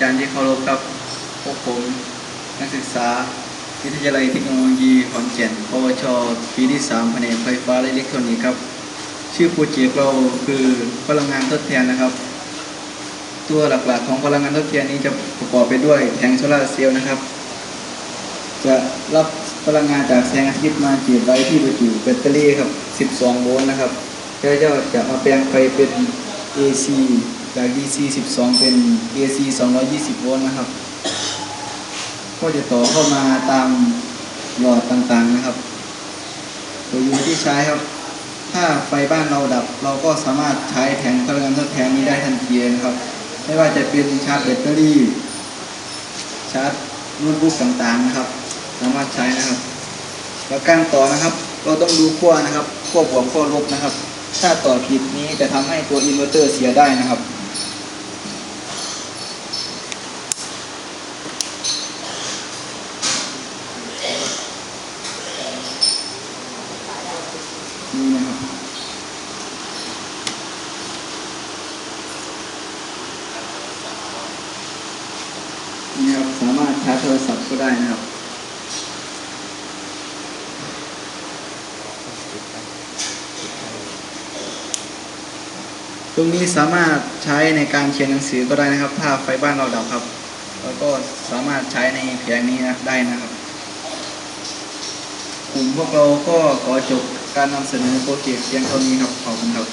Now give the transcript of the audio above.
จารย์ที่เคารพครับพวกผมนักศึกษา วิทยาลัยเทคโนโลยีขอนแก่นปวช ปีที่3แผนกไฟฟ้าและอิเล็กทรอนิกส์ครับ ชื่อโปรเจกต์เราคือพลังงานทดแทนนะครับ ตัวหลักๆของพลังงานทดแทนนี้จะประกอบไปด้วยแผงโซลาร์เซลล์นะครับ จะรับพลังงานจากแสงอาทิตย์มาเก็บไว้ที่บรรจุแบตเตอรี่ครับ 12 โวลต์นะครับแล้วจะจะมาแปลงไฟเป็น AC จาก DC 12 เป็น AC 220 โวลต์นะครับ ก็จะต่อเข้ามาตามหลอดต่างๆนะครับตัวยูที่ใช้ครับ ถ้าไฟบ้านเราดับ เราก็สามารถใช้แผงพลังงานทดแทนนี้ได้ทันทีนะครับ ไม่ว่าจะเป็นชาร์จแบตเตอรี่ชาร์จโน้ตบุ๊กต่างๆนะครับ สามารถใช้นะครับ แล้วการต่อนะครับ เราต้องดูขั้วนะครับขั้วบวกขั้วลบนะครับ ถ้าต่อผิดนี้จะทำให้ตัวอินเวอร์เตอร์เสียได้นะครับ นี่นะครับ นี่ครับสามารถชาร์จโทรศัพท์ก็ได้นะครับตรงนี้สามารถใช้ในการเขียนหนังสือก็ได้นะครับ ถ้าไฟบ้านเราดับครับ แล้วก็สามารถใช้ในแผงนี้นะได้นะครับกลุ่มพวกเราก็ขอจบการนำเสนอโปรเจกต์เพียงเท่านี้ครับขอบคุณครับ